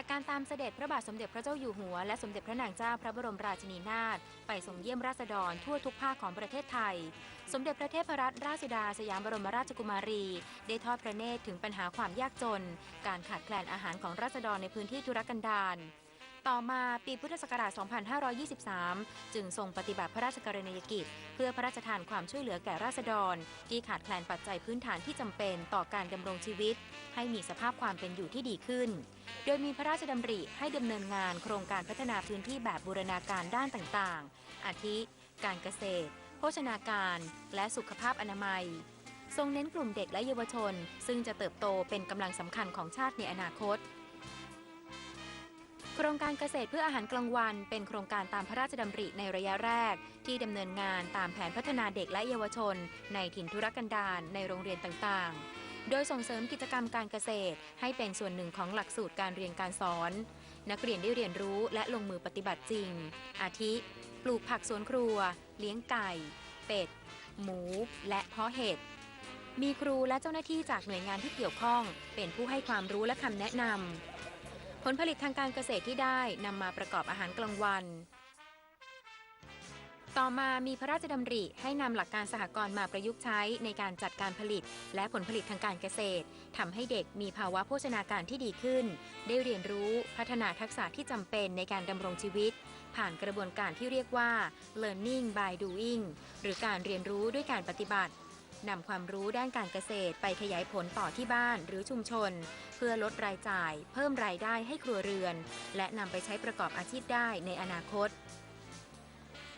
จากการตามเสด็จพระบาทสมเด็จพระเจ้าอยู่หัว และสมเด็จพระนางเจ้าพระบรมราชินีนาถไปทรงเยี่ยมราษฎรทั่วทุกภาคของประเทศไทย สมเด็จพระเทพรัตนราชสุดาสยามบรมราชกุมารี ได้ทอดพระเนตรถึงปัญหาความยากจน การขาดแคลนอาหารของราษฎรในพื้นที่ทุรกันดาร ต่อมาปีพุทธศักราช 2523 จึงทรงปฏิบัติพระราชกรณียกิจ เพื่อพระราชทานความช่วยเหลือแก่ราษฎร ที่ขาดแคลนปัจจัยพื้นฐานที่จำเป็นต่อการดำรงชีวิต ให้มีสภาพความเป็นอยู่ที่ดีขึ้น โดยมีพระราชดำริให้ดำเนินงานโครงการพัฒนาพื้นที่แบบบูรณาการด้านต่างๆ อาทิ การเกษตร โภชนาการ และสุขภาพอนามัยทรงเน้นกลุ่มเด็กและเยาวชน ซึ่งจะเติบโตเป็นกำลังสำคัญของชาติในอนาคต ครงการเกษตรเพื่ออาหารกลางวัน เป็นโครงการตามพระราชดำริในระยะแรก ที่ดำเนินงานตามแผนพัฒนาเด็กและเยาวชน ในถิ่นทุรกันดารในโรงเรียนต่างๆ โดยส่งเสริมกิจกรรมการเกษตร ให้เป็นส่วนหนึ่งของหลักสูตรการเรียนการสอน นักเรียนได้เรียนรู้และลงมือปฏิบัติจริง อาทิ ปลูกผักสวนครัว เลี้ยงไก่ เป็ด หมู และเพาะเห็ดมีครูและเจ้าหน้าที่จากหน่วยงานที่เกี่ยวข้อง เป็นผู้ให้ความรู้และคำแนะนำ ลผลิตทางการเกษตรที่ได้นำมาประกอบอาหารกลางวัน ต่อมามีพระราชดำริให้นำหลักการสหกรณ์มาประยุกต์ใช้ในการจัดการผลิต และผลผลิตทางการเกษตรทำให้เด็กมีภาวะโภชนาการที่ดีขึ้น ได้เรียนรู้พัฒนาทักษะที่จำเป็นในการดำรงชีวิต ผ่านกระบวนการที่เรียกว่า learning by doing หรือการเรียนรู้ด้วยการปฏิบัติ นำความรู้ด้านการเกษตรไปขยายผลต่อที่บ้านหรือชุมชน เพื่อลดรายจ่าย เพิ่มรายได้ให้ครัวเรือน และนำไปใช้ประกอบอาชีพได้ในอนาคต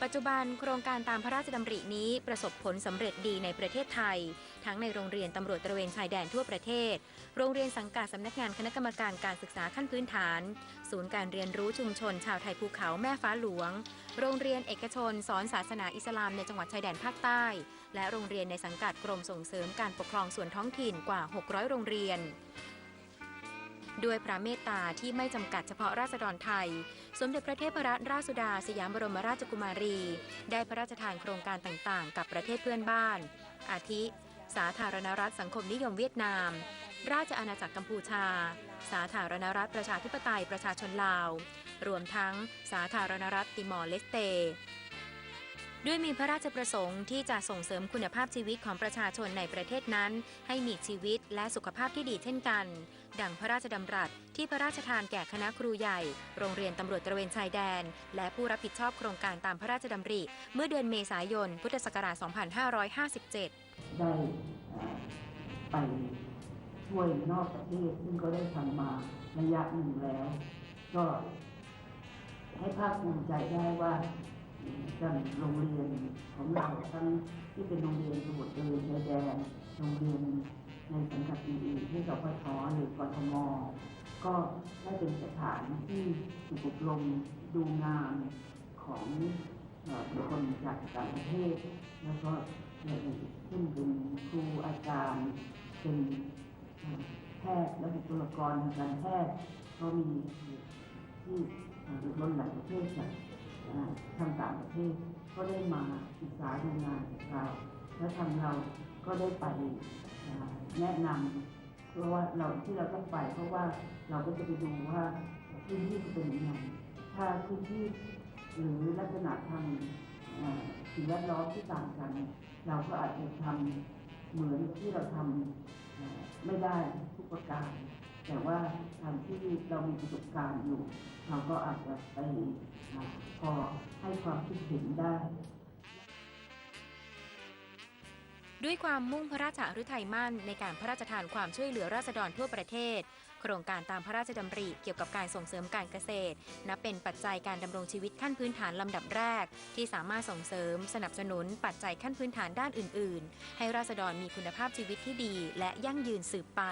ปัจจุบันโครงการตามพระราชดำรินี้ประสบผลสำเร็จดีในประเทศไทย ทั้งในโรงเรียนตำรวจตระเวนชายแดนทั่วประเทศ โรงเรียนสังกัดสำนักงานคณะกรรมการการศึกษาขั้นพื้นฐาน ศูนย์การเรียนรู้ชุมชน ชาวไทยภูเขาแม่ฟ้าหลวง โรงเรียนเอกชน สอนศาสนาอิสลามในจังหวัดชายแดนภาคใต้ และโรงเรียนในสังกัดกรมส่งเสริมการปกครองส่วนท้องถิ่นกว่า 600 โรงเรียนด้วยพระเมตตาที่ไม่จำกัดเฉพาะราษฎรไทย สมเด็จพระเทพรัตนราชสุดา สยามบรมราชกุมารี ได้พระราชทานโครงการต่างๆ กับประเทศเพื่อนบ้าน อาทิ สาธารณรัฐสังคมนิยมเวียดนาม ราชอาณาจักรกัมพูชา สาธารณรัฐประชาธิปไตยประชาชนลาว รวมทั้งสาธารณรัฐติมอร์เลสเต ด้วยมีพระราชประสงค์ที่จะส่งเสริมคุณภาพชีวิตของประชาชนในประเทศนั้น ให้มีชีวิตและสุขภาพที่ดีเช่นกัน ดังพระราชดำรัสที่พระราชทานแก่คณะครูใหญ่ โรงเรียนตำรวจตระเวนชายแดน และผู้รับผิดชอบโครงการตามพระราชดำริ เมื่อเดือนเมษายน พุทธศักราช 2557 ได้ไปช่วยนอกประเทศซึ่งก็ได้ทำมาระยะหนึ่งแล้ว ก็ให้ภาคภูมิใจได้ว่า ทางโรงเรียนของเราทั้งที่เป็นโรงเรียนสมุทรเจริญชายแดนโรงเรียนในสังกัดอื่นๆที่สพทหรือกทมก็ได้เป็นสถานที่ฝึกอบรมดูงานของเอ่อบุคคลจากต่างประเทศ แล้วก็อย่างอื่นเช่นเป็นครูอาจารย์เป็นเอ่อแพทย์และบุคลากรทางการแพทย์ก็มีที่เอ่อล้นหลายประเทศจากเอ่อ ทางต่างประเทศก็ได้มาศึกษาดูงานกับเราและทางเราก็ได้ไปแนะนำเพราะว่าเราที่เราต้องไปเพราะว่าเราก็จะไปดูว่าพื้นที่จะเป็นยังไงถ้าพื้นที่หรือลักษณะทางสิ่งแวดล้อมที่ต่างกัน เราก็อาจจะทำเหมือนที่เราทำไม่ได้ทุกประการ แต่ว่าทางที่เรามีประสบการณ์อยู่ เราก็อาจจะไปพอให้ความคิดเห็นได้ ด้วยความมุ่งพระราชฤทัยมั่นในการพระราชทานความช่วยเหลือราษฎรทั่วประเทศ โครงการตามพระราชดำริเกี่ยวกับการส่งเสริมการเกษตร นับเป็นปัจจัยการดำรงชีวิตขั้นพื้นฐานลำดับแรก ที่สามารถส่งเสริม สนับสนุน ปัจจัยขั้นพื้นฐานด้านอื่น ๆ ให้ราษฎรมีคุณภาพชีวิตที่ดี และยั่งยืนสืบไป